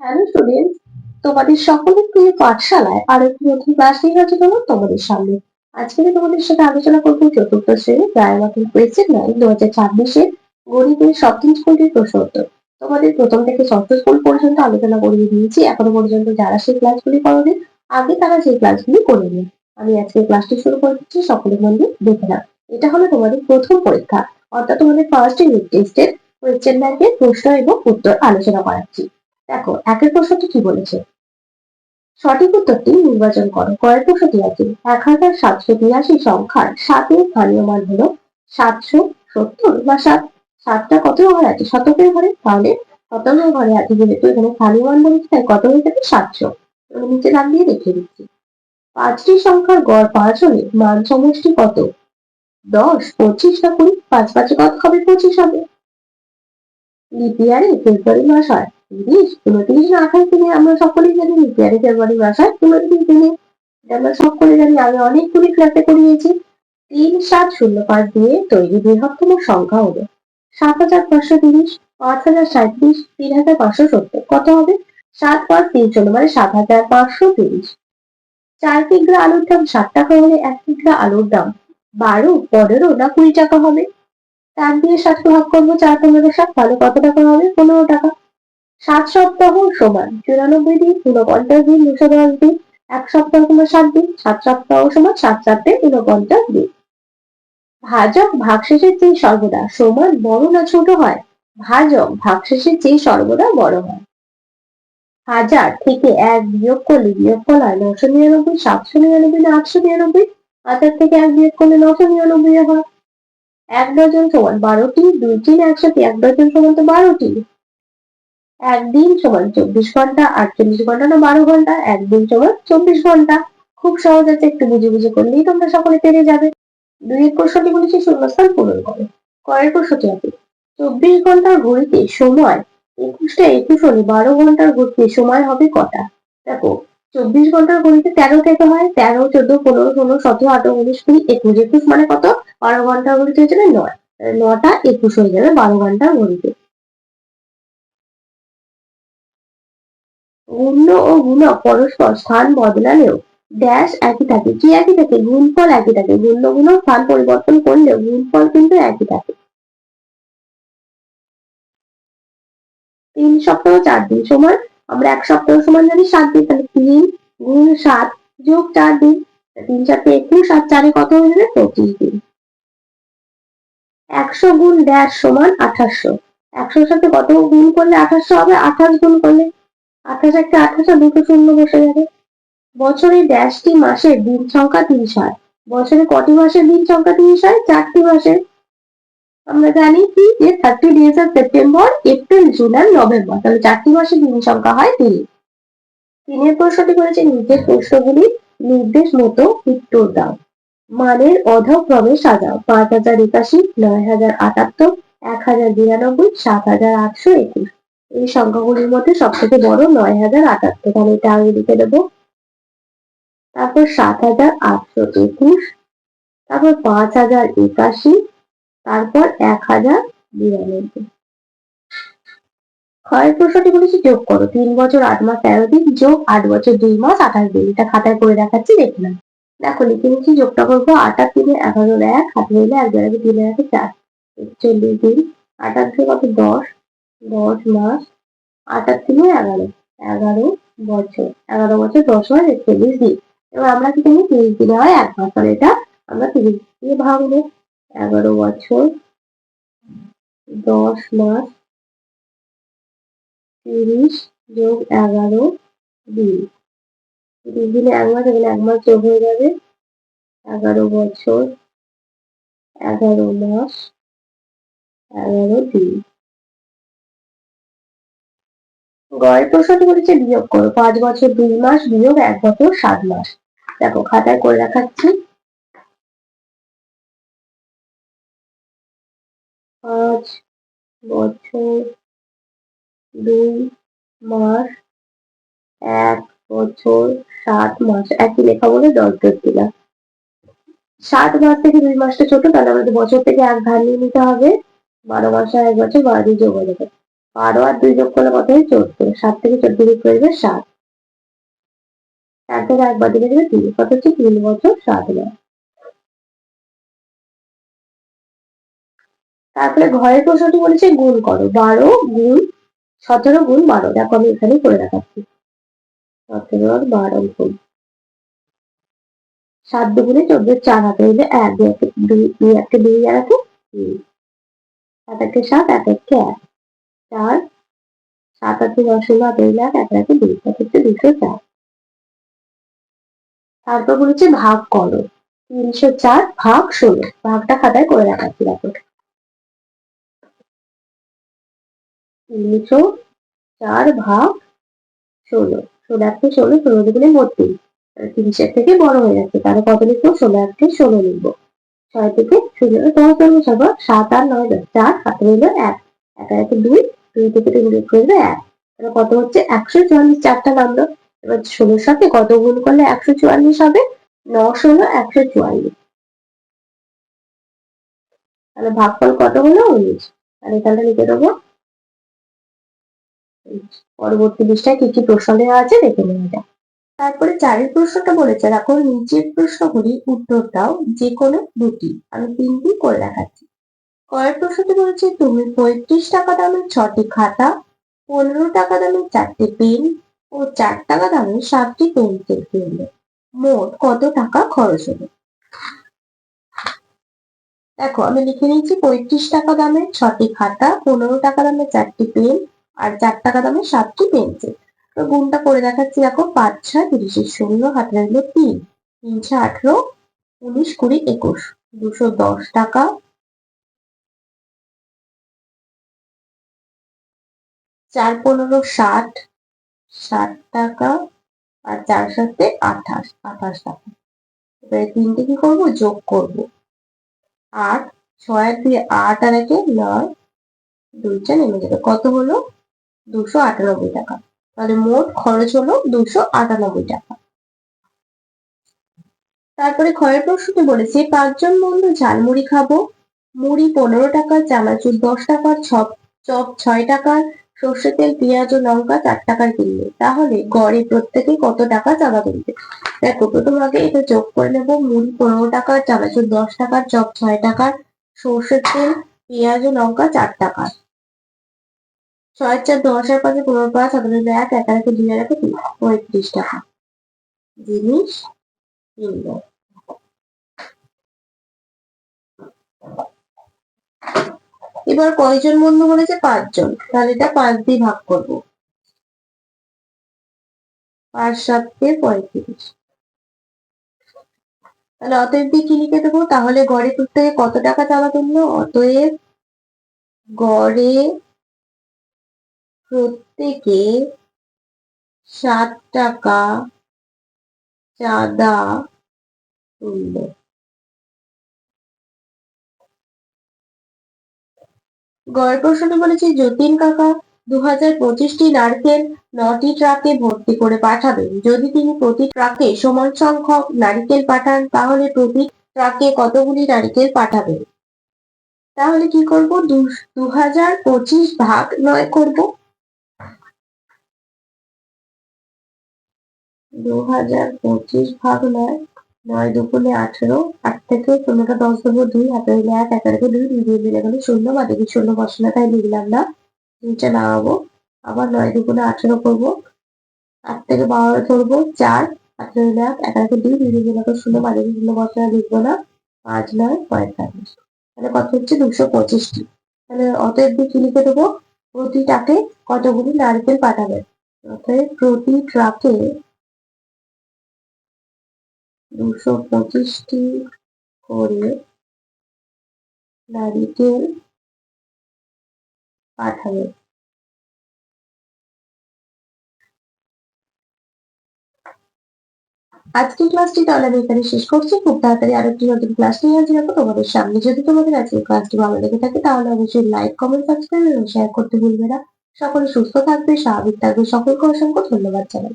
Hello students তোমাদের সকলের প্রিয় পাঠশালায় আর একটি নতুন ক্লাস নিয়ে হাজির হলাম তোমাদের সামনে। আজকে তোমাদের সাথে আলোচনা করব চতুর্থ শ্রেণি প্রায়মাত্র কোয়েশ্চেন নাইন দু হাজার ছাব্বিশের গণিতের সপ্তম স্কুলটির প্রশ্ন উত্তর। তোমাদের প্রথম থেকে ষষ্ঠ স্কুল পর্যন্ত আলোচনা করিয়ে দিয়েছি। এখনও পর্যন্ত যারা সেই ক্লাসগুলি করবে আগে তারা সেই ক্লাসগুলি করে নিন। আমি আজকে ক্লাসটি শুরু করে দিচ্ছি সকলে মন দিয়ে দেখে নাও। এটা হলো তোমাদের প্রথম পরীক্ষা। অর্থাৎ তোমাদের ফার্স্ট ইউনিট টেস্টের কোয়েশ্চেন ব্যাংকের প্রশ্ন এবং উত্তর আলোচনা করাচ্ছি। দেখো, একের প্রশ্নটি কি বলেছে? সঠিক উত্তরটি নির্বাচন করো। কয়েক প্রশ্নটি আছে এক হাজার সাতশো বিরাশি সংখ্যার সাতের স্থানীয় মান হলো সাতশো সত্তর বা সাত, সাতটা কত ঘরে আছে শতকের ঘরে? তাহলে শতকের ঘরে আছে যেহেতু এখানে স্থানীয় মান বলেছে, তাই কত হয়ে যাবে? সাতশো। নিচে দাগ দিয়ে দেখিয়ে দিচ্ছি। পাঁচটি সংখ্যার গড় পাঁচ হলে মান সমষ্টি কত? দশ, পঁচিশ না কুড়ি? পাঁচ পাঁচে কত হবে? পঁচিশ হবে। লিপিয়ারে ফেব্রুয়ারি মাস হয়। তিরিশ উনত্রিশ না আঠাশ দিনে আমরা সকলেই জানি লিপিয়ারে ফেব্রুয়ারি মাস উনত্রিশ দিনে আমরা সকলে জানি, আমি অনেকগুলি ক্লাসে করিয়েছি। তিন সাত শূন্য পাঁচ দিয়ে তৈরি বৃহত্তম সংখ্যা হলো সাত হাজার পাঁচশো তিরিশ, পাঁচ হাজার সাঁত্রিশ তিন হাজার পাঁচশো সত্তর। কত হবে? সাত পাঁচ তিন শূন্য মানে সাত হাজার পাঁচশো তিরিশ। চার কিগ্রা আলুর দাম ষাট টাকা হলে এক কিগ্রা আলুর দাম বারো, পনেরো না কুড়ি টাকা হবে? চার দিয়ে সাতকে ভাগ করব, চার পনেরো সাত তাহলে কত টাকা হবে? পনেরো টাকা। সাত সপ্তাহ সমান। চুরানব্বই দিন ঊনপঞ্চাশ দিন দুশো দশ দিন। এক সপ্তাহ সমান সাত দিন, সাত সপ্তাহ সমান সাত সাতে ঊনপঞ্চাশ দিন। ভাজক ভাগশেষের চেয়ে সর্বদা সমান বড় না ছোট হয়? ভাজক ভাগশেষের চেয়ে সর্বদা বড় হয়। হাজার থেকে এক বিয়োগ করলে বিয়োগ ফল হয় নশো নিরানব্বই, সাতশো নিরানব্বই না আটশো নিরানব্বই? হাজার থেকে এক বিয়োগ করলে নশো নিরানব্বই হয়। এক ডজন সমান বারোটি, দুই তিন একসাথে এক ডজন সমান তো বারোটি। একদিন সমান চব্বিশ ঘণ্টা, আটচল্লিশ ঘণ্টা না বারো ঘণ্টা, একদিন সমান চব্বিশ ঘণ্টা। খুব সহজ আছে, একটু বুঝে বুঝে করলেই তোমরা সকলে পেরে যাবে। দুই এক প্রশ্নটি বলেছি শূন্যস্থান পূরণ করো। কয়ের প্রশ্নটি আছে, চব্বিশ ঘণ্টার ঘড়িতে সময় একুশটা একুশ হলে বারো ঘণ্টার ঘড়িতে সময় হবে কটা? দেখো, চব্বিশ ঘণ্টার ঘড়িতে তেরো থেকে হয়, তেরো, চোদ্দ, পনেরো, ষোলো, সতেরো, আঠারো, উনিশ, কুড়ি, একুশ। একুশ মানে কত? বারো ঘণ্টার ঘড়িতে হয়ে যাবে নয় নটা একুশ হয়ে যাবে বারো ঘণ্টার ঘড়িতে। গুণ্য ও গুণক পরস্পর স্থান বদলালেও ড্যাশ একই থাকে। কি একই থাকে? গুণফল একই থাকে। গুণ্য গুণক স্থান পরিবর্তন করলেও গুণফল কিন্তু একই থাকে। তিন সপ্তাহ চার দিন সমান। আমরা এক সপ্তাহ সমান জানি সাত দিন। তাহলে তিন গুণ সাত যোগ চার দিন। তিন চারটে একুশ, আর চারে কত হয়ে যাবে? পঁচিশ দিন। একশো গুণ ড্যাশ সমান আঠাশশো। একশোর সাথে কত গুণ করলে আঠাশশো হবে? আঠাশ গুণ করলে আঠাশ একটা আঠাশ আর দুটো শূন্য বসে যাবে বছরে ড্যাশটি মাসের দিন সংখ্যা তিরিশ হয়। বছরে কটি মাসের দিন সংখ্যা তিরিশ হয়? চারটি মাসের। আমরা জানি কি? যে thirty days of September April June R November তাহলে চারটি মাসের দিন সংখ্যা হয় তিরিশ তিনের প্রশ্নটি করেছে নির্দেশ প্রশ্নগুলি নির্দেশ মতো উত্তর দাও। মানের অধক্রমে সাজাও। পাঁচ হাজার একাশি, নয় হাজার আটাত্তর, এক হাজার বিরানব্বই, সাত হাজার আটশো একুশ। এই সংখ্যাগুলির মধ্যে সব থেকে বড় নয় হাজার আটাত্তর। তাহলে এটা আগে লিখে দেবো। তারপর সাত হাজার আটশো একুশ। তারপর পাঁচ হাজার একাশি। তারপর এক হাজার বিরানব্বই। ক্ষয়ের প্রশ্নটি বলেছি, যোগ করো। তিন বছর, আট মাস, তেরো দিন, যোগ আট বছর, দুই মাস, আঠাশ দিন। এটা খাতায় করে দেখাচ্ছি দেখলাম দেখো, লিখে নিচ্ছি, যোগটা করব আটার তিনে এগারো এক হাতে হইলে এক জায়গায় তিনে একে চার। চল্লিশ দিন আটার থেকে কত? দশ। দশ মাস আটার তিনে এগারো এগারো বছর এগারো বছর দশ মাস একচল্লিশ দিন এবার আমরা কি জানি তিরিশ দিনে হয় এক মাস, তাহলে এটা আমরা তিরিশ দিয়ে ভাঙবো এগারো বছর দশ মাস তিরিশ যোগ এগারো দিন তিরিশ দিনে এক মাস এখানে এক মাস যোগ হয়ে যাবে এগারো বছর, এগারো মাস, এগারো দিন গয়ের প্রশ্নটি বলেছে বিয়োগ করো। পাঁচ বছর, দুই মাস বিয়োগ এক বছর, সাত মাস। দেখো, খাতায় করে দেখাচ্ছি। পাঁচ বছর, দুই মাস, এক বছর, সাত মাস। একই লেখা বলে দশ যোগ দিলাম সাত মাস থেকে দুই মাসটা ছোট, তাহলে আমাদের বছর থেকে এক ধার নিয়ে নিতে হবে। বারো মাসে এক বছর, বারো দিয়ে যোগ হয়ে যাবে। বারো আর দুই যোগ করলে কত? হয় চোদ্দ সাত থেকে চোদ্দ বিয়োগ করবে সাত। চার থেকে একবার দিকে দেবে তিন। কত হচ্ছে? তিন বছর সাত নয় তারপরে ঘরের প্রশ্নটি বলেছে, গুণ করো। বারো গুণ সতেরো গুণ বারো। দেখো আমি এখানে করে দেখাচ্ছি। সতেরো আর বারো গুণ। সাত দুগুণে চোদ্দ, চার হাতে হইলে এক। দুই দুই একটা দুই আর একে তিন। সাত একে সাত, এক একে এক। চার সাত আটে দশ ষোলো হইলে এক একে দুই হচ্ছে দুশো চার। তারপর বলেছে ভাগ করো, তিনশো চার ভাগ ষোলো, ভাগটা খাতায় করে দেখাচ্ছি দেখো। তিনশো চার ভাগ ষোলো ষোলো একটি ষোলো ষোলো দুগুণে বত্রিশ তিরিশের থেকে বড় হয়ে যাচ্ছে, তাহলে কত লিখব? ষোলো একটি ষোলো লিখব। ছয় থেকে ষোলো, তোমার সাত আর নয়, চার হাতে হইল এক একে দুই দুই থেকে বিয়োগ করবে? এক তাহলে কত হচ্ছে? একশো চুয়াল্লিশ চারটা নামলো এবার ষোলোর সাথে কত গুণ করলে একশো চুয়াল্লিশ হবে? ন ষোলো একশো চুয়াল্লিশ। তাহলে ভাগফল কত হলো? উনিশ। তাহলে এখানটা লিখে দেবো। পরবর্তী পৃষ্ঠায় কি কি প্রশ্ন দেওয়া আছে দেখে নেওয়া যাক। তারপরে চারের প্রশ্নটা বলেছে, দেখো, নিচের প্রশ্নগুলি উত্তর দাও যে কোনো দুটি। আমি তিনটি করে দেখাচ্ছি। কয়ের প্রশ্নটি বলেছে তুমি পঁয়ত্রিশ টাকা দামের ছটি খাতা, পনেরো টাকা দামের চারটি পেন ও চার টাকা দামের সাতটি পেন্সিল কিনলে। মোট কত টাকা খরচ হলো? দেখো, আমি লিখে নিয়েছি পঁয়ত্রিশ টাকা দামের ছটি খাতা, পনেরো টাকা দামের চারটি পেন আর চার টাকা দামের সাতটি পেন্সিল। তো গুণটা করে দেখাচ্ছি, দেখো, পাঁচ, ছয় তিরিশের ষোলো হাতে রাখল তিন তিনশো আঠেরো, উনিশ, কুড়ি, একুশ, দুশো দশ টাকা চার পনেরো ষাট ষাট টাকা আর চার সাথে আঠাশ আঠাশ টাকা। এবারে তিনটে কি করব? যোগ করব। আট, ছয় দিয়ে আট আর একে নয়, দুইটা নেমে যাবে। কত হলো? দুশো আটানব্বই টাকা। তাহলে মোট খরচ হলো দুশো আটানব্বই টাকা। তারপরে ক্ষয়ের প্রশ্নটি বলেছে, পাঁচজন বন্ধু ঝালমুড়ি খাব। মুড়ি পনেরো টাকা, চানাচুর দশ টাকার চপ ছয় টাকার সর্ষে তেল, পেঁয়াজ ও লঙ্কা চার টাকার কিনবে। তাহলে গড়ে প্রত্যেকে কত টাকা চাঁদা তুলবে? দেখো, প্রথম আগে এটা যোগ করে নেব। মুড়ি পনেরো টাকার চানাচুর দশ টাকার চপ ছয় টাকার। সর্ষের তেল, পেঁয়াজ ও লঙ্কা চার টাকার। ছয় চার দশ আর পাঁচে পনেরো পাঁচ সাধারণ এক এক দুই একে তিন, পঁয়ত্রিশ টাকা। জিনিস কিনবো। এবার কয়জন বন্ধু বলেছে? পাঁচজন। তাহলে এটা পাঁচ দিয়ে ভাগ করব। পাঁচ সাত সাতকে পঁয়ত্রিশ। তাহলে অতএব দিয়ে কি লিখে দেবো? তাহলে গড়ে প্রত্যেকে কত টাকা চাঁদা তুললো অতএব গড়ে প্রত্যেকে সাত টাকা চাঁদা তুললো। গড় প্রশ্নটি বলেছে, যতীন কাকা দু হাজার পঁচিশটি নারকেল নটি ট্রাকে ভর্তি করে পাঠাবেন। যদি তিনি প্রতি ট্রাকে সমান সংখ্যক নারিকেল পাঠান, তাহলে প্রতি ট্রাকে কতগুলি নারিকেল পাঠাবেন? তাহলে কি করব? দু হাজার পঁচিশ ভাগ নয় করব। দু হাজার পঁচিশ ভাগ নয় নয় দুপুরে আঠেরো, আট থেকে ষোলোটা দশ দেবো দুই হাতে হইলে এক একা দুই দুই দিয়ে দিলে গেলে শূন্য বা দেখি শূন্য বসে না তাই লিখলাম না দুইটা নামাবো আবার নয়, দুপুরে আঠেরো করব। আট থেকে বারো ধরবো চার, আঠেরো হইলে এক একা দুই দুই দিয়ে দিলে শূন্য বা দেখি শূন্য বসে না লিখব না পাঁচ নয় পঁয়তাল্লিশ তাহলে কত হচ্ছে? দুশো পঁচিশটি। তাহলে অতএব দিয়ে কি লিখে দেবো প্রতি ট্রাকে কতগুলি নারকেল পাঠাবেন? অতএব প্রতি ট্রাকে দুশো পঁচিশটি করে নারিকেল পাঠাবে। আজকের ক্লাসটি তাহলে আমি এখানে শেষ করছি। খুব তাড়াতাড়ি আরেকটি নতুন ক্লাস নিয়ে হাজির হব। তোমাদের সামনে যদি তোমাদের আজকে ক্লাসটি ভালো লেগে থাকে, তাহলে অবশ্যই লাইক কমেন্ট সাবস্ক্রাইব এবং শেয়ার করতে ভুলবে না। সকলে সুস্থ থাকবে, স্বাভাবিক থাকবে। সকলকে অসংখ্য ধন্যবাদ জানাই।